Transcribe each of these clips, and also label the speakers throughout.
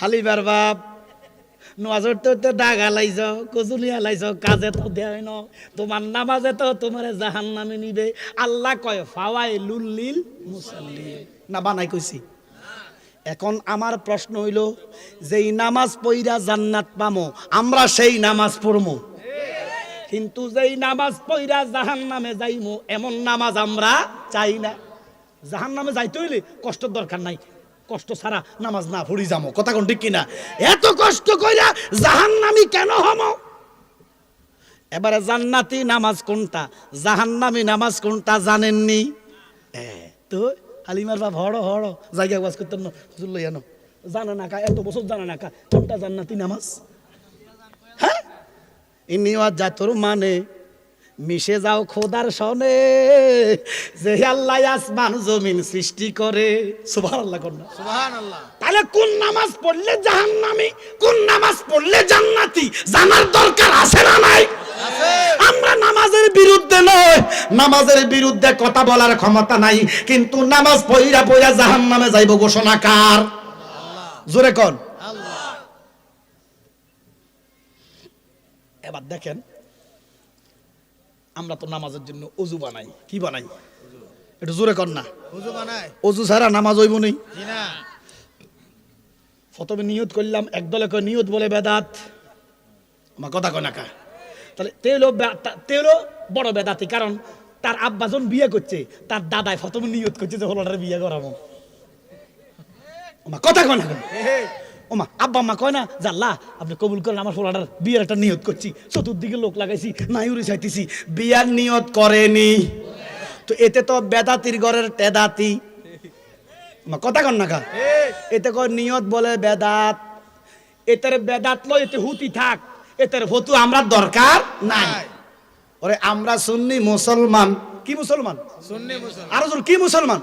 Speaker 1: হালিবার বাপ নজর তো তো দাগ হালাইছ কচুলি হালাইছ কাজে তো দেয় ন। তোমার নামাজে তো তোমার জাহান নামে নিবে। আল্লাহ কয় ফাওয়াই লুল্লিল মুসাল্লি না বানাই কইছি এখন আমার প্রশ্ন হইল, যেই নামাজ পইরা জান্নাত পামো, আমরা সেই নামাজ পড়মু? কিন্তু যেই নামাজ পইরা জাহান নামে যাইমু, এমন নামাজ আমরা চাই না। জাহান নামে যাইতে হইলে কষ্টের দরকার নাই। কষ্ট ছাড়া নামাজ না পড়ি যাব কথা কোন ঠিক কিনা? এত কষ্ট কইরা জাহান নামি কেন হম? এবারে জান্নাতি নামাজ কোনটা? জাহান্নামি নামাজ কোনটা জানেননি? তো হালিমার বাপ, হড় হড়, জায়গা ওয়াজ করতেন না, হুজুর লইয়ানো জানা জানে না কা, এত বছর জানে না কা, কোনটা জান্নাতি নামাজ? হ্যাঁ? ইনিওয়াজ জাতর মানে মিশে যাও খোদার সনে যে আল্লাহ আসমান জমিন সৃষ্টি করে। সুবহানাল্লাহ কন্যা
Speaker 2: সুবহানাল্লাহ।
Speaker 1: তাহলে কোন নামাজ পড়লে জাহান্নামী কোন নামাজ পড়লে জান্নাতি? জানার দরকার আছে না নাই? আমরা নামাজের বিরুদ্ধে নয় নামাজের বিরুদ্ধে কথা বলার ক্ষমতা নাই কিন্তু নামাজ পইরা পইরা জাহান্নামে যাইব ঘোষণা কার? জোরে কোন।
Speaker 2: আল্লাহ।
Speaker 1: এবার দেখেন আমরা তো নামাজের জন্য অজু বানাই। কি বানাই? একটু জোরে কর না। অজু ছাড়া নামাজ হইব নেই। প্রথমে নিয়ত করলাম একদলে কয় নিয়ত বলে বেদাত। আমার কথা কয় নাকা তাহলে তেলো তেলো বড় বেদাতি কারণ তার আব্বা যখন বিয়ে করছে তার দাদাই প্রথমে নিয়ত করছে যে হলোটার বিয়ে করাবো। ওমা কথা কয় না? ওমা, আব্বা মা কয় না জাল্লা আপনি কবুল করেন, আমার ফলাটার বিয়ের একটা নিয়ত করছি। চতুর্দিকে লোক লাগাইছি নাই নাইউরি চাইতেছি বিয়ার নিয়ত করেনি। তো এতে তো বেদাতির ঘরের ওমা কথা কন না কা? এতে কয় নিয়ত বলে বেদাত। এতের বেদাত লয় এতে হুতি থাক, এতের হতু আমরা দরকার নাই। ওরে, আমরা সুন্নি মুসলমান। কি মুসলমান? আরও জোর কি মুসলমান?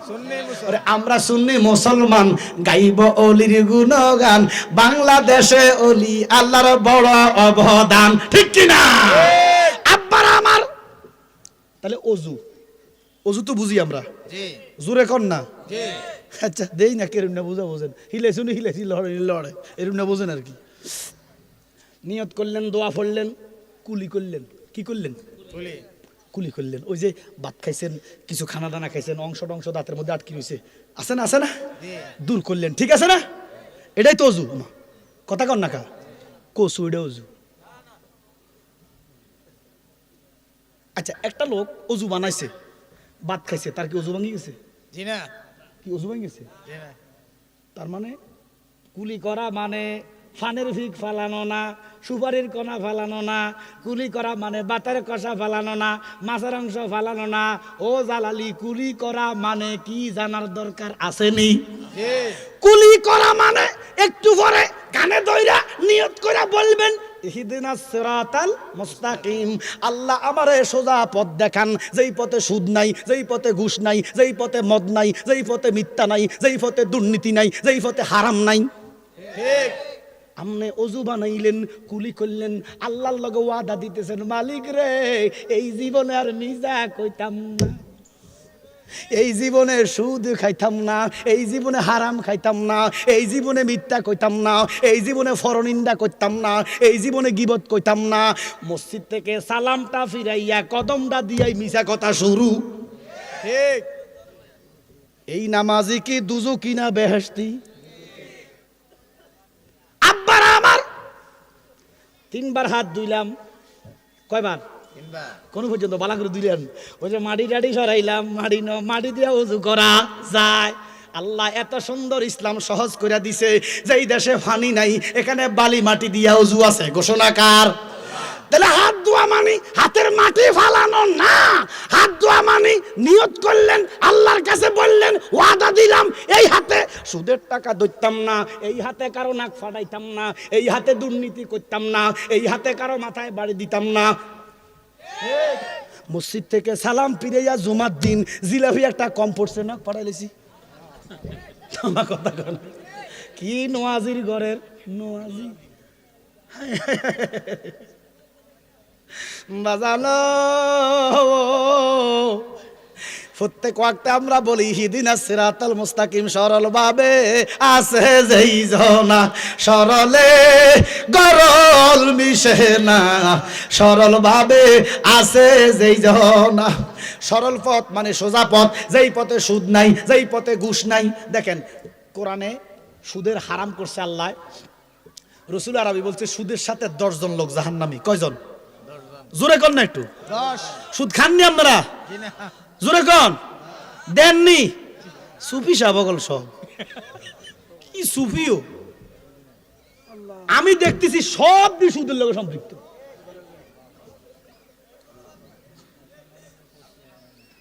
Speaker 1: আমরা সুন্নি মুসলমান গাইব অলির গুণগান বাংলাদেশে অলি আল্লাহর বড় অবদান ঠিক কি না? আব্বার আমার। তাহলে অজু। অজু তো বুঝি আমরা। জোরে কর না। আচ্ছা দেই না কেরম না বুঝা বোঝেন। হিলে শুনি হিলেছি লড়ে লড়ে। এরম না বোঝেন আর কি। নিয়ত করলেন দোয়া পড়লেন কুলি করলেন। কি করলেন? কুলি করলেন। ওই যে ভাত খাইছেন কিছু খানা দানা খাইছেন অংশ টংশ দাঁতের মধ্যে আটকে রয়েছে আছে না আছে না? দূর করলেন ঠিক আছে না? এটাই তো অজু। আমা। কথা কর না কা? কসু এটা অজু। আচ্ছা একটা লোক অজু বানাইছে ভাত খাইছে তার কি অজু ভাঙি গেছে?
Speaker 2: জি না।
Speaker 1: কি অজু ভাঙি গেছে? তার মানে কুলি করা মানে ফানের ভিক ফালানো না সুপারির কণা ফালানো না কুলি করা মানে বাতের কষা ফালানো না মাছের অংশ ফালানো না। ও জালালি কুলি করা মানে কি জানার দরকার আসেনি কুলি করা মানে একটু পরে কানে দইরা নিয়ত করে বলবেন মুস্তাকিম। আল্লাহ আমারে সোজা পথ দেখান যেই পথে সুদ নাই যেই পথে ঘুষ নাই যেই পথে মদ নাই যেই পথে মিথ্যা নাই যেই পথে দুর্নীতি নাই যেই পথে হারাম নাই।
Speaker 2: ঠিক।
Speaker 1: আমনে অজু বানাইলেন, কুলি করলেন, আল্লাহর লগে ওয়াদা দিতেছেন, মালিক রে, এই জীবনে আর নিজা কইতাম না। এই জীবনে সুদ খাইতাম না, এই জীবনে হারাম খাইতাম না, এই জীবনে মিথ্যা কইতাম না, এই জীবনে ফরনিন্দা করতাম না, এই জীবনে গিবত কইতাম না। মসজিদ থেকে সালামটা ফিরাইয়া কদমটা দিয়াই মিছা কথা শুরু। এই নামাজি কি দুজু কিনা বেহেস্তি আব্বার আমার তিনবার হাত ধুইলাম। কয়বার? কোন পর্যন্ত বালা করে দিলেন ওই যে মাটি টাটি সরাইলাম মাটি ন মাটি দিয়ে উজু করা যায়। আল্লাহ এত সুন্দর ইসলাম সহজ করে দিছে যে এই দেশে ফানি নাই এখানে বালি মাটি দিয়া উজু আছে। ঘোষণাকার তাহলে হাত ধোয়া মানি হাতের মাটি ফালানো না। হাত ধোয়া মানি নিয়ত করলেন আল্লাহর কাছে বললেন ওয়াদা দিলাম এই হাতে সুদের টাকা ধরতাম না, এই হাতে কারও নাক ফাটাইতাম না, এই হাতে দুর্নীতি করতাম না, এই হাতে কারও মাথায় বাড়ি দিতাম না। মসজিদ থেকে সালাম ফিরাইয়া জুমার দিন জিলাপি একটা কম পড়ছে না পড়াইলেছি আমার কথা কন। কি নোয়াজির ঘরের নোয়াজি? বাজানো। প্রত্যেক ওয়াক্তে আমরা বলি হিদিনা সিরাতাল মুস্তাকিম সরল ভাবে আছে যেই জনা সরলে গরল মিশে না। সরল ভাবে আছে যেই জনা সরল পথ মানে সোজা পথ যেই পথে সুদ নাই যেই পথে ঘুষ নাই। দেখেন কোরআনে সুদের হারাম করছে আল্লাহ। রসুল আরবি বলছে সুদের সাথে দশজন লোক জাহান্নামি। কয়জন? জোরে কর না একটু। সুদ খাননি আপনারা?
Speaker 2: না।
Speaker 1: জোরে কন। দেননি। সুফি সাবগল সব। কি সুফিও। আমি দেখতেছি সব সুদের লোক সম্পৃক্ত।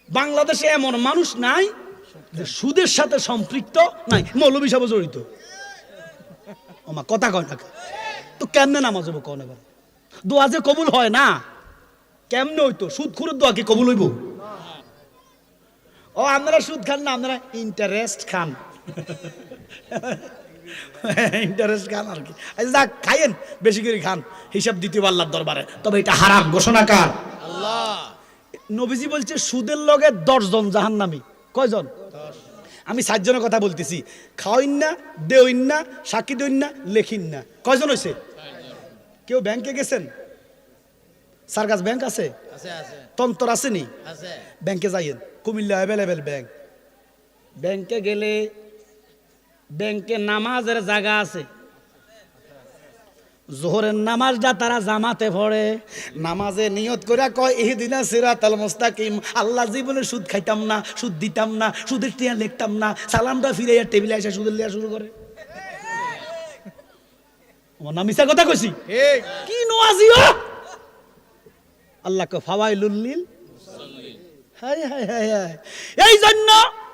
Speaker 1: বাংলাদেশে এমন মানুষ নাই যে সুদের সাথে সম্পৃক্ত নাই মৌলবী সাহেব জড়িত। আমার কথা কয় না তো কেমনে নামাজ হব কন? এবার দোয়া যে কবুল হয় না, কেমনে হইতো? সুদ খুরের দোয়া কি কবুল হইব? ও আপনারা সুদ খান না আপনারা ইন্টারেস্ট খান। ইন্টারেস্ট খান আর কি। যাক খাইয়েন বেশি করে খান হিসাব দ্বিতীয় আল্লাহর দরবারে। তবে এটা হারাম ঘোষণা কার?
Speaker 2: আল্লাহ।
Speaker 1: নবীজি বলছে সুদের লগে দশজন জাহান্নামি। কয়জন? আমি সাতজনের কথা বলতেছি। খাওয়াইন না দেওইন না সাক্ষী দইন না লেখিন না। কয়জন হয়েছে কেউ ব্যাংকে গেছেন? সার্কাস ব্যাংক আছে? তন্তর আসেনি? ব্যাংকে যাইয়েন। কুমিল্লা অ্যাভেলেবেল ব্যাংক ব্যাংকে গেলে ব্যাংকে নামাজের জায়গা আছে। জোহরের নামাজটা তারা জামাতে পড়ে নামাজে নিয়ত করে কয় এই দিনা সিরাতাল মুস্তাকিম আল্লাহ জীবনে সুদ খাইতাম না সুদ দিতাম না সুদের টিয়া লিখতাম না সালামটা ফিরে টেবিলে এসে সুদের লিয়া শুরু করে। আমার নাম মিশা কথা কইছি? কি নোয়াজিও আল্লাহকে ফাওয়াই লুল্লিল হাই হাই হাই এই জন্য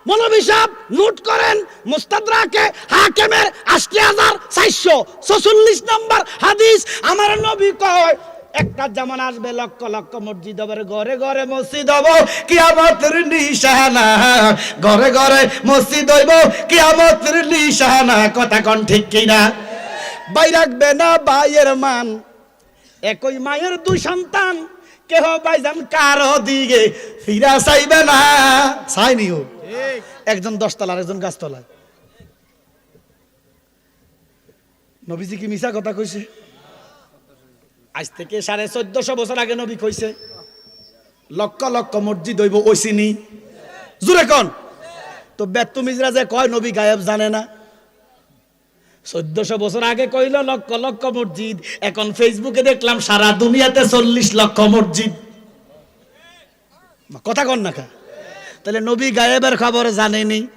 Speaker 1: মৌলভী সাহেব নোট করেন, মুস্তাদরাকে হাকেমের আশি হাজার চারশো ছচল্লিশ নম্বর হাদিস। আমার নবী কয়, একটা জামান আসবে লক্ষ লক্ষ মসজিদ হবে ঘরে ঘরে মসজিদ হব, কিয়ামতের নিশানা। ঘরে ঘরে মসজিদ হইব, কিয়ামতের নিশানা। কথা কোন ঠিক কিনা? বাই রাখবে না ভাইয়ের মান। একই মায়ের দুই সন্তান। কেহ বাইজান কারও দিকে ফিরা চাইবে না। চাইনি ও। একজন দশতলার একজন গাছতলায়। নবীজি কি মিশা কথা কইছে? আজ থেকে সাড়ে চোদ্দশো বছর আগে নবী কইছে লক্ষ লক্ষ মসজিদ হইব ওইসিনি জুরে কন। তো বেত্তমিজরা যে কয় নবী গায়েব জানে না। চোদ্দশো বছর আগে কইল, লক্ষ লক্ষ মসজিদ। এখন ফেসবুকে দেখলাম সারা দুনিয়াতে চল্লিশ লক্ষ মসজিদ। কথা কন না তাহলে নবী গায়েবের খবর জানেনি।